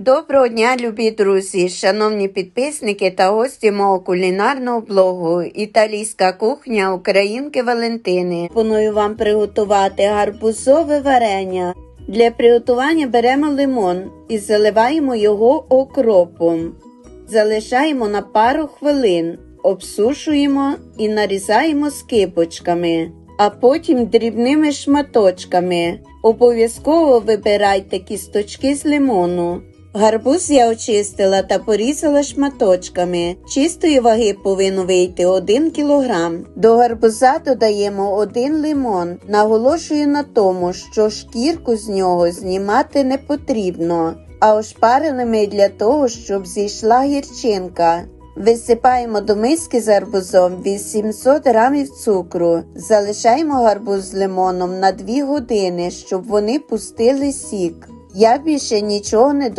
Доброго дня, любі друзі, шановні підписники та гості мого кулінарного блогу Італійська кухня Українки Валентини. Пропоную вам приготувати гарбузове варення. Для приготування беремо лимон і заливаємо його окропом. Залишаємо на пару хвилин, обсушуємо і нарізаємо скибочками, а потім дрібними шматочками. Обов'язково вибирайте кісточки з лимону. Гарбуз я очистила та порізала шматочками. Чистої ваги повинно вийти 1 кг. До гарбуза додаємо 1 лимон. Наголошую на тому, що шкірку з нього знімати не потрібно, а ошпареними для того, щоб зійшла гірчинка. Висипаємо до миски з гарбузом 800 г цукру. Залишаємо гарбуз з лимоном на 2 години, щоб вони пустили сік. Я більше нічого не додаю.